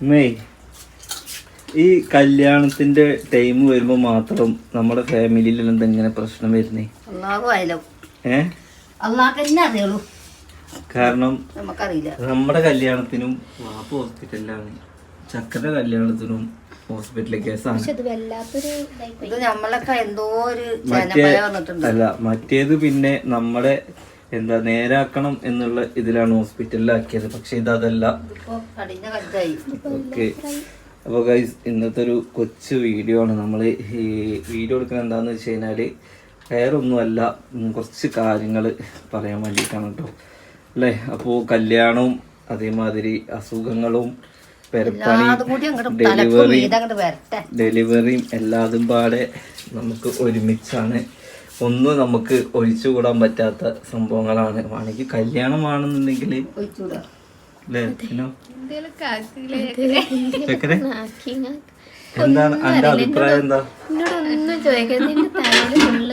May ഈ കല്യാണത്തിന്റെ time വരുമ്പോ മാത്രം നമ്മുടെ ഫാമിലിയിൽ എന്തെങ്ങനെ പ്രശ്നം വരുന്നേ? ഏ? കാരണം നമുക്കറിയില്ല. നമ്മുടെ കല്യാണത്തിനും വാപ്പ് ഹോസ്പിറ്റലിലാണ്. ചക്കന്റെ കല്യാണത്തിനും ഹോസ്പിറ്റലിലെ കേസാണ്. അല്ല മറ്റേത് പിന്നെ നമ്മുടെ എന്താ നേരാക്കണം എന്നുള്ള ഇതിലാണ് ഹോസ്പിറ്റലിലാക്കിയത്. പക്ഷെ ഇതല്ല ഓക്കെ. അപ്പോൾ ഗൈസ് ഇന്നത്തെ ഒരു കൊച്ചു വീഡിയോ ആണ്. നമ്മൾ ഈ വീഡിയോ എടുക്കുന്ന എന്താണെന്ന് വെച്ച് കഴിഞ്ഞാൽ വേറൊന്നുമല്ല കുറച്ച് കാര്യങ്ങൾ പറയാൻ വേണ്ടിയിട്ടാണ് കേട്ടോ അല്ലേ? അപ്പോൾ കല്യാണവും അതേമാതിരി അസുഖങ്ങളും പെരപ്പണി ഡെലിവറി ഡെലിവറിയും എല്ലാതും പാടെ നമുക്ക് ഒരുമിച്ചാണ് ഒന്നും നമുക്ക് ഒഴിച്ചുകൂടാൻ പറ്റാത്ത സംഭവങ്ങളാണ്. വേണമെങ്കിൽ കല്യാണമാണെന്നുണ്ടെങ്കിൽ എന്താണ് എന്റെ അഭിപ്രായം എന്താ?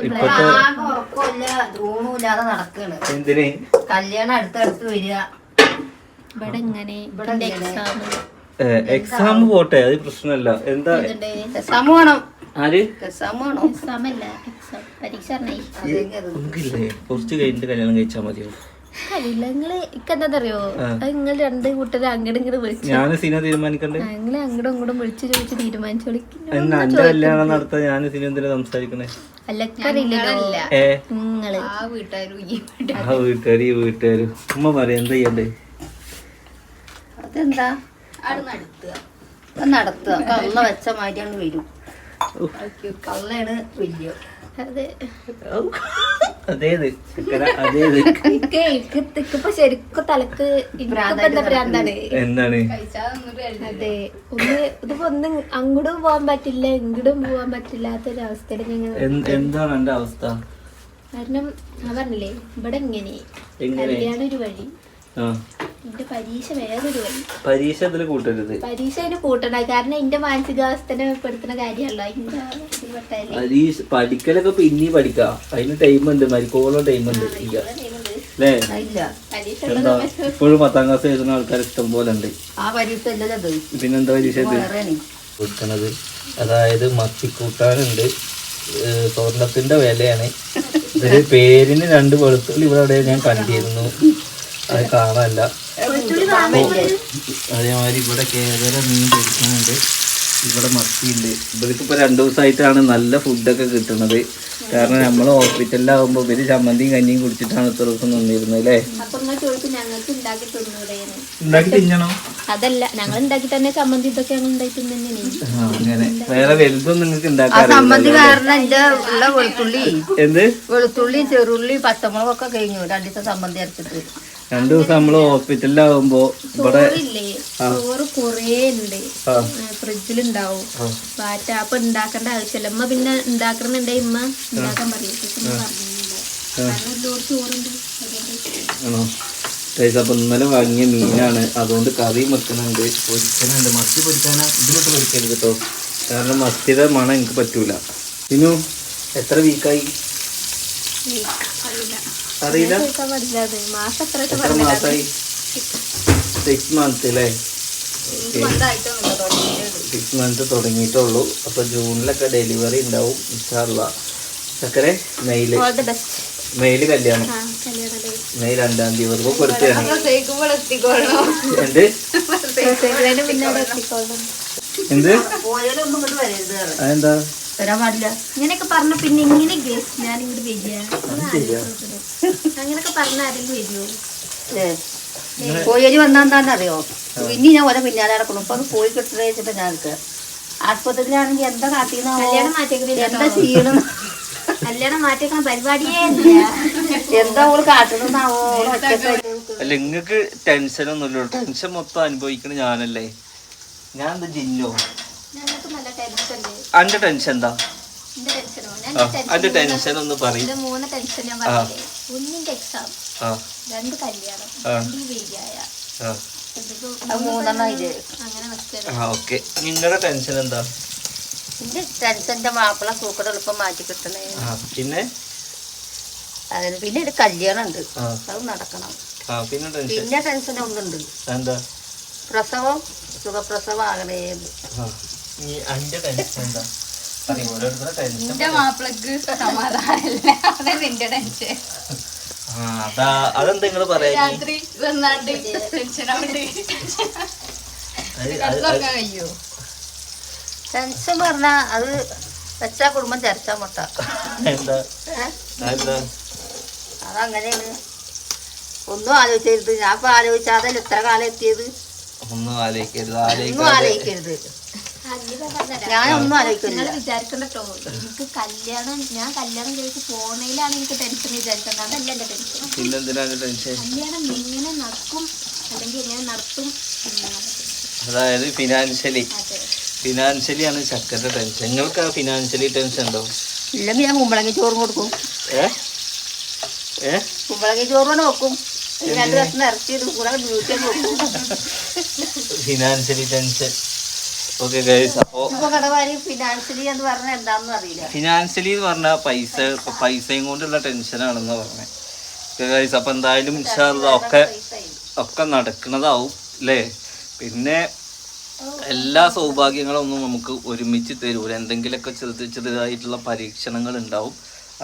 ഇപ്പത്തെ എന്തിന്? കല്യാണം അടുത്തടുത്ത് വരിക. ഇവിടെ ഇങ്ങനെ എക്സാം പോട്ടെ? അത് പ്രശ്നമല്ല. എന്താ? എക്സാം വേണം. ആര്? കുറച്ച് കഴിഞ്ഞിട്ട് കല്യാണം കഴിച്ചാ മതിയോ? ഇക്കെന്താന്നറിയോ? നിങ്ങൾ രണ്ട് കൂട്ടരെ അങ്ങോട്ടും ഇങ്ങോട്ട് വിളിച്ചു ഞാൻ സിനിമ തീരുമാനിക്കണ്ടേ? ഞങ്ങളെ അങ്ങോട്ടും ഇങ്ങോട്ടും വിളിച്ചു ചോദിച്ച് തീരുമാനിച്ചു കല്യാണം നടത്താൻ ഞാൻ സിനിമ എന്തിനാ സംസാരിക്കണേ നിങ്ങൾ. ആ വീട്ടുകാര് ഈ വീട്ടുകാര്. ഉമ്മ പറയാ എന്താ ചെയ്യണ്ടേ? അതെന്താ? അത് നടത്തുക. കള്ള വെച്ച മാതിരിയാണ് വരും. കള്ളയാണ് വലിയ. അതെ. അതേത്? ചെക്കന, അതേത്? എനിക്ക് എനിക്ക് ഇപ്പൊ ശരിക്കും തലക്ക് ഭ്രാന്താണ്? എന്താണ്? അതെ. ഒന്ന് ഇതിപ്പോ ഒന്ന് അങ്ങോട്ടും പോവാൻ പറ്റില്ല ഇങ്ങോട്ടും പോവാൻ പറ്റില്ലാത്തൊരവസ്ഥയിൽ ഞങ്ങൾ എന്ത്- എന്താണ് എന്റെ അവസ്ഥ? കാരണം ഞാൻ പറഞ്ഞില്ലേ ഇവിടെ ഇങ്ങനെ എങ്ങനെ? കല്യാണം ഒരു വഴി ആ. എന്റെ പരീക്ഷ വേറൊരു വഴി. പരീക്ഷ ഇതിൽ കൂട്ടരുത്. പരീക്ഷ അതിന് കൂട്ടണ്ട. കാരണം എന്റെ മാനസികാവസ്ഥനെ പെടുത്തുന്ന കാര്യമല്ലോ. പരീക്ഷ പഠിക്കലൊക്കെ പിന്നെ പഠിക്കാം. അതിന് ടൈം ഉണ്ട്. മരിക്കോളം ടൈം ഉണ്ട്. അല്ലേ എന്താ? ഇപ്പോഴും പത്താം ക്ലാസ് എഴുതുന്ന ആൾക്കാർ ഇഷ്ടം പോലെ ഉണ്ട്. പിന്നെന്താ പരീക്ഷ കൊടുക്കണത്. അതായത് മത്തിക്കൂട്ടാനുണ്ട്. സ്വർണത്തിന്റെ വിലയാണ്. പേരിന് രണ്ട് വെളുത്തുള്ളി ഇവിടെ ഞാൻ കണ്ടിരുന്നു. അത് കാണാനല്ല. അതേമാതിരി ഇവിടെ കേരള മീൻ പൊരിക്കുന്നുണ്ട് ഇവിടെ മത്തിയുണ്ട്. ഇവർക്ക് ഇപ്പൊ രണ്ടു ദിവസമായിട്ടാണ് നല്ല ഫുഡൊക്കെ കിട്ടുന്നത് കാരണം നമ്മൾ ഹോസ്പിറ്റലിലാവുമ്പോൾ ഇവർ ചമ്മന്തിയും കഞ്ഞിയും കുടിച്ചിട്ടാണ് ഇത്ര ദിവസം നിന്നിരുന്നത് അല്ലേ? അതല്ല ഞങ്ങൾ ഉണ്ടാക്കി തന്നെ ചമ്മന്തി അങ്ങനെ. വേറെ വലുതൊന്നും നിങ്ങൾക്ക് ഉണ്ടാക്കാൻ വെളുത്തുള്ളി. എന്ത്? വെളുത്തുള്ളി ചെറുള്ളി പച്ചമുളകൊക്കെ കഴിഞ്ഞു. രണ്ടിത്തെ സമ്മന്തി അരച്ചിട്ട്. രണ്ടു ദിവസം നമ്മൾ ഹോസ്പിറ്റലിലാവുമ്പോ ഇവിടെ ചോറില്ലേ? ചോറ് കുറേ ഉണ്ട്. ആ. ഫ്രിഡ്ജിലുണ്ടാവും. പാറ്റ അപ്പൊ ഉണ്ടാക്കേണ്ട ആവശ്യമില്ല. ഉമ്മ പിന്നെ ഉണ്ടാക്കണമെന്നുണ്ടെ ഇമ്മ ഉണ്ടാക്കാൻ പറയും. അപ്പൊ ഇന്നലെ വാങ്ങിയ മീനാണ്. അതുകൊണ്ട് കറി വെക്കുന്നുണ്ട് പൊരിക്കണുണ്ട്. മത്തി പൊരിക്കാനാ ഇതിലോട്ട് പൊരിക്കരുത് കേട്ടോ. കാരണം മത്തിയുടെ മണം എനിക്ക് പറ്റൂല. ഇനു എത്ര വീക്കായി അറിയില്ല. അറിയില്ല. സിക്സ് മന്ത് അല്ലേ സിക്സ് മന്ത് തുടങ്ങിയിട്ടുള്ളൂ. അപ്പൊ ജൂണിലൊക്കെ ഡെലിവറി ഉണ്ടാവും ഇൻഷാല്ല ചക്കരെ മെയിൽ. ഓൾ ദ ബെസ്റ്റ് മെയിൽ കല്യാണം. ആ കല്യാണം day. മെയ് രണ്ടാം തീയതി വരുമ്പോ കൊടുത്തതാണ്. എന്ത്? എന്ത്. അതെന്താ? ഇങ്ങനെയൊക്കെ പറഞ്ഞ പിന്നെ ഇങ്ങനെ ഞാൻ ഇങ്ങോട്ട് വരിക ശരിയാ അങ്ങനെയൊക്കെ പറഞ്ഞ ആരെങ്കിലും വരുമോ കോഴി വന്നാൽ എന്താണെന്ന് അറിയോ? ഇനി ഞാൻ ഓരോ പിന്നാലെ നടക്കണം ഇപ്പൊ അത് പോയി കിട്ടണേ വെച്ചിട്ട് ഞാൻ നിൽക്കുക ആസ്പത്രിയിലാണെങ്കിൽ എന്താ കാട്ടിന്നാവോ? കല്യാണം മാറ്റിയേക്കുന്നില്ല എന്താ ചെയ്യണം കല്യാണം മാറ്റിയേക്കണ പരിപാടിയേ എന്താ ഓൾ കാട്ടണമെന്നാവോ അല്ല നിങ്ങക്ക് ടെൻഷൻ ഒന്നുമില്ല. ടെൻഷൻ മൊത്തം അനുഭവിക്കണ ഞാനല്ലേ. ഞാൻ എന്താ ജില്ലോ അന്റെ ടെൻഷൻ എന്താ? അന്റെ ടെൻഷൻ ഒന്ന് പറയും. ഇത് മൂന്ന് ടെൻഷൻ ഞാൻ പറഞ്ഞില്ലേ? ഒന്നിന്റെ എക്സാം ആ. രണ്ട് കല്യാണം അങ്ങനെ നിൽക്കരുത് ആ ഓക്കെ. നിങ്ങളുടെ ടെൻഷൻ എന്താ? എന്റെ ടെൻഷന്റെ മാപ്പിള സൂക്കട എളുപ്പം മാറ്റി കിട്ടണേ. ആ പിന്നെ? അതായത് പിന്നെ ഒരു കല്യാണം ഉണ്ട് അത് നടക്കണം. ആ പിന്നെ ടെൻഷൻ പിന്നെ ടെൻഷൻ ഒന്നുണ്ട്. എന്താ? പ്രസവം സുഖപ്രസവമാകണേ ഇനി അന്റെ ടെൻഷൻ എന്താ? പറയും ഓരോരുത്തരുടെ ടെൻഷൻ എന്റെ മാപ്പിളക്ക് സമാധാനമില്ല. അതെ നിന്റെ ടെൻഷൻ. ആ അതാ അതെന്താ നിങ്ങൾ പറയാ രാത്രി വന്നാണ്ട് ടെൻഷനാണ്ട് കിടന്നുറങ്ങാൻ കഴിയോ? ടെൻഷൻ പറഞ്ഞാൽ അത് വെച്ചാ കുടുംബം ചരച്ചാ മുട്ട. അതങ്ങനെയാണ്. ഒന്നും ആലോചിക്കരുത് ഞാൻ ഇപ്പൊ ആലോചിച്ചാതല്ല ഇത്ര കാലം എത്തിയത്? ഒന്നും ആലോചിക്കരുത് ഒന്നും ആലോചിക്കരുത്. ഞാനൊന്നും ആലോചിക്കുന്നില്ല. നിങ്ങൾ വിചാരിക്കണ്ടോ എനിക്ക് കല്യാണം ഞാൻ കല്യാണം കഴിച്ച് പോണേലാണ് എനിക്ക് ടെൻഷൻ വിചാരിക്കുന്നത് അതല്ല എന്റെ ടെൻഷൻ പിന്നെന്തിനാണ് ടെൻഷൻ കല്യാണം എങ്ങനെ നടക്കും? അല്ലെങ്കിൽ എങ്ങനെ നടത്തും. അതായത് ഫിനാൻഷ്യലി ഫിനാൻഷ്യലി ആണ് ചക്കന്റെ ടെൻഷൻ നിങ്ങൾക്ക് ആ ഫിനാൻഷ്യലി ടെൻഷൻ ഉണ്ടോ? ഇല്ലെങ്കിൽ ഞാൻ കുമ്പളങ്ങി ചോറും കൊടുക്കും. ഏ? ഏ? കുമ്പളങ്ങി ചോറുകൊണ്ട് വെക്കും. രണ്ട് കഷ്ണം ഇറച്ചി കൂടെ beauty financially tension okay guys അപ്പോൾ ഫിനാൻഷ്യലി എന്ന് പറഞ്ഞാൽ എന്താണെന്ന് അറിയില്ല. ഫിനാൻഷ്യലി എന്ന് പറഞ്ഞാൽ പൈസ പൈസയും കൊണ്ടുള്ള ടെൻഷനാണെന്ന് പറഞ്ഞത് ഓക്കെ ഗൈസ് അപ്പോൾ എന്തായാലും ഇൻഷാല്ല ഒക്കെ ഒക്കെ നടക്കുന്നതാവും അല്ലേ പിന്നെ എല്ലാ സൗഭാഗ്യങ്ങളൊന്നും നമുക്ക് ഒരുമിച്ച് തരൂല. എന്തെങ്കിലുമൊക്കെ ചെറുത് ചെറുതായിട്ടുള്ള പരീക്ഷണങ്ങൾ ഉണ്ടാവും.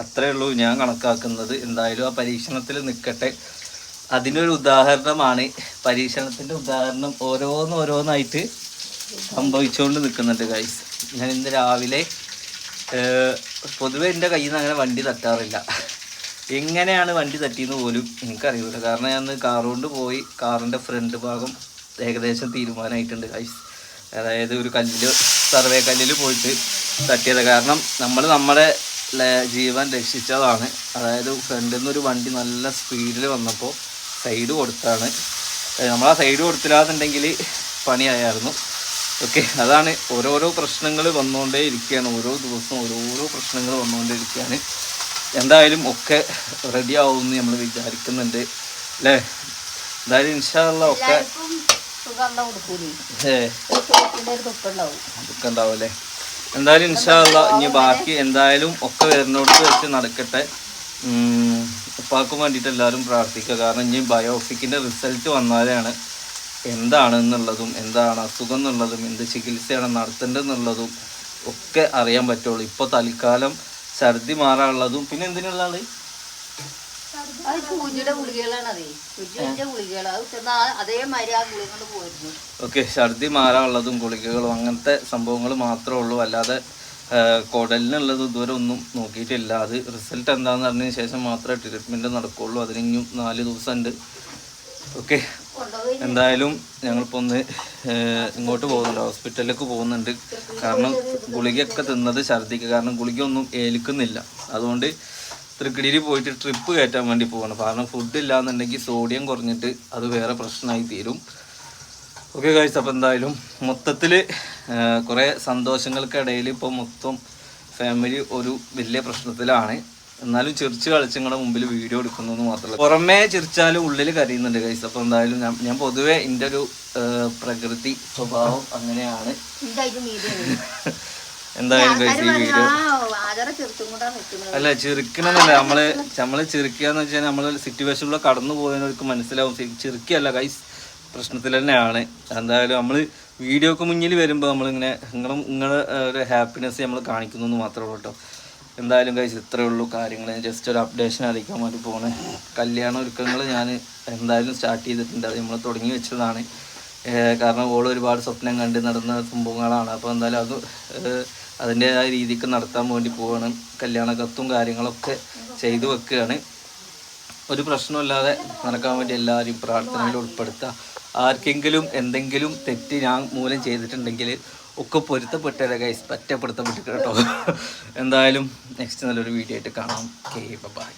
അത്രേ ഉള്ളൂ ഞാൻ കണക്കാക്കുന്നത്. എന്തായാലും ആ പരീക്ഷണത്തിൽ നിൽക്കട്ടെ അതിനൊരു ഉദാഹരണമാണ്. പരീക്ഷണത്തിന്റെ ഉദാഹരണം ഓരോന്ന് ഓരോന്നായിട്ട് സംഭവിച്ചുകൊണ്ട് നിൽക്കുന്നുണ്ട് ഗൈസ് ഞാൻ ഇന്ന് രാവിലെ പൊതുവെ എന്റെ കയ്യിൽ നിന്ന് അങ്ങനെ വണ്ടി തട്ടാറില്ല. എങ്ങനെയാണ് വണ്ടി തട്ടിയെന്ന് പോലും എനിക്കറിയില്ല കാരണം ഞാൻ കാറുകൊണ്ട് പോയി കാറിന്റെ ഫ്രണ്ട് ഭാഗം ഏകദേശം തീരുമാനമായിട്ടുണ്ട് ഗൈസ് അതായത് ഒരു കല്ലിൽ സർവേ കല്ലിൽ പോയിട്ട് തട്ടിയത്. കാരണം നമ്മൾ നമ്മുടെ ജീവൻ രക്ഷിച്ചതാണ്. അതായത് ഫ്രണ്ടിൽ നിന്നൊരു വണ്ടി നല്ല സ്പീഡിൽ വന്നപ്പോൾ സൈഡ് കൊടുത്താണ്. നമ്മൾ ആ സൈഡ് കൊടുത്തില്ലാന്നുണ്ടെങ്കിൽ പണിയായിരുന്നു. ഓക്കെ അതാണ് ഓരോരോ പ്രശ്നങ്ങൾ വന്നുകൊണ്ടേ ഇരിക്കുകയാണ് ഓരോ ദിവസവും ഓരോരോ പ്രശ്നങ്ങൾ വന്നുകൊണ്ടേ ഇരിക്കുകയാണ് എന്തായാലും ഒക്കെ റെഡി ആവുമെന്ന് നമ്മൾ വിചാരിക്കുന്നുണ്ട്. അല്ലേ? എന്തായാലും ഇൻഷാല്ല ഒക്കെ അല്ലേ? എന്തായാലും ഇൻഷാല്ല ഇനി ബാക്കി എന്തായാലും ഒക്കെ വരുന്നോടത്ത് വെച്ച് നടക്കട്ടെ. ഉപ്പാക്കും വേണ്ടിയിട്ട് എല്ലാവരും പ്രാർത്ഥിക്കുക. കാരണം ഇനി ബയോഫിക്കിന്റെ റിസൾട്ട് വന്നാലാണ് എന്താണെന്നുള്ളതും എന്താണ് അസുഖം എന്നുള്ളതും എന്ത് ചികിത്സയാണ് നടത്തേണ്ടതെന്നുള്ളതും ഒക്കെ അറിയാൻ പറ്റുള്ളൂ. ഇപ്പോൾ തൽക്കാലം ഛർദി മാറാനുള്ളതും പിന്നെ എന്തിനുള്ള ആൾ? ഓക്കെ ഛർദി മാറാനുള്ളതും ഗുളികകളും അങ്ങനത്തെ സംഭവങ്ങൾ മാത്രമേ ഉള്ളൂ. അല്ലാതെ കുടലിനുള്ളത് ഇതുവരെ ഒന്നും നോക്കിയിട്ടില്ല. അത് റിസൾട്ട് എന്താണെന്ന് അറിഞ്ഞതിന് ശേഷം മാത്രമേ ട്രീറ്റ്മെന്റ് നടക്കുള്ളൂ. അതിന് നാല് ദിവസമുണ്ട്. ഓക്കെ. എന്തായാലും ഞങ്ങളിപ്പോൾ ഒന്ന് ഇങ്ങോട്ട് പോകുന്നുണ്ട്. ഹോസ്പിറ്റലിലേക്ക് പോകുന്നുണ്ട്. കാരണം ഗുളികയൊക്കെ തിന്നത് ഛർദിക്ക്. കാരണം ഗുളിക ഒന്നും ഏൽക്കുന്നില്ല. അതുകൊണ്ട് തൃക്കടിയിൽ പോയിട്ട് ട്രിപ്പ് കയറ്റാൻ വേണ്ടി പോകണം കാരണം ഫുഡ് ഇല്ലാന്നുണ്ടെങ്കിൽ സോഡിയം കുറഞ്ഞിട്ട് അത് വേറെ പ്രശ്നമായി തീരും. ഓക്കെ കഴിച്ച അപ്പോൾ എന്തായാലും മൊത്തത്തിൽ കുറേ സന്തോഷങ്ങൾക്കിടയിൽ ഇപ്പോൾ മൊത്തം ഫാമിലി ഒരു വലിയ പ്രശ്നത്തിലാണ്. എന്നാലും ചിരിച്ച് കളിച്ച് നിങ്ങളുടെ മുമ്പിൽ വീഡിയോ എടുക്കുന്നു മാത്രമല്ല. പുറമേ ചിരിച്ചാലും ഉള്ളിൽ കരയുന്നുണ്ട് കൈസ് അപ്പോൾ എന്തായാലും ഞാൻ ഞാൻ പൊതുവേ എന്റെ ഒരു പ്രകൃതി സ്വഭാവം അങ്ങനെയാണ്. എന്തായാലും കൈസ് ഈ വീഡിയോ അല്ല ചിരിക്കണമെന്നല്ല നമ്മൾ നമ്മൾ ചെറുക്കാന്ന് വെച്ചാൽ നമ്മൾ സിറ്റുവേഷനിലൂടെ കടന്നു പോകുന്നവർക്ക് മനസ്സിലാവും. ശരി, ചിരിക്കല്ല കൈസ് പ്രശ്നത്തിൽ തന്നെയാണ്. എന്തായാലും നമ്മൾ വീഡിയോക്ക് മുന്നിൽ വരുമ്പോൾ നമ്മളിങ്ങനെ നിങ്ങളും നിങ്ങളുടെ ഒരു ഹാപ്പിനെസ് നമ്മൾ കാണിക്കുന്നു എന്ന് മാത്രമേ ഉള്ളൂ കേട്ടോ എന്തായാലും കഴിച്ച് ഇത്രയേ ഉള്ളൂ കാര്യങ്ങൾ ജസ്റ്റ് ഒരു അപ്ഡേഷൻ അറിയിക്കാൻ വേണ്ടി പോകണേ കല്യാണ ഒരുക്കങ്ങൾ ഞാൻ എന്തായാലും സ്റ്റാർട്ട് ചെയ്തിട്ടുണ്ട്. അത് നമ്മൾ തുടങ്ങി വെച്ചതാണ്. കാരണം ഓൾ ഒരുപാട് സ്വപ്നം കണ്ട് നടന്ന സംഭവങ്ങളാണ്. അപ്പോൾ എന്തായാലും അത് അതിന്റെതായ രീതിക്ക് നടത്താൻ വേണ്ടി പോവാണ്. കല്യാണ കത്തും കാര്യങ്ങളൊക്കെ ചെയ്തു വെക്കുകയാണ്. ഒരു പ്രശ്നമില്ലാതെ നടക്കാൻ വേണ്ടി എല്ലാവരും പ്രാർത്ഥനയിൽ ഉൾപ്പെടുത്തുക ആർക്കെങ്കിലും എന്തെങ്കിലും തെറ്റ് ഞാൻ മൂലം ചെയ്തിട്ടുണ്ടെങ്കിൽ ഒക്കെ പൊരുത്തപ്പെട്ടല്ല ഗൈസ് കേട്ടോ. എന്തായാലും നെക്സ്റ്റ് നല്ലൊരു വീഡിയോ ആയിട്ട് കാണാം. Okay bye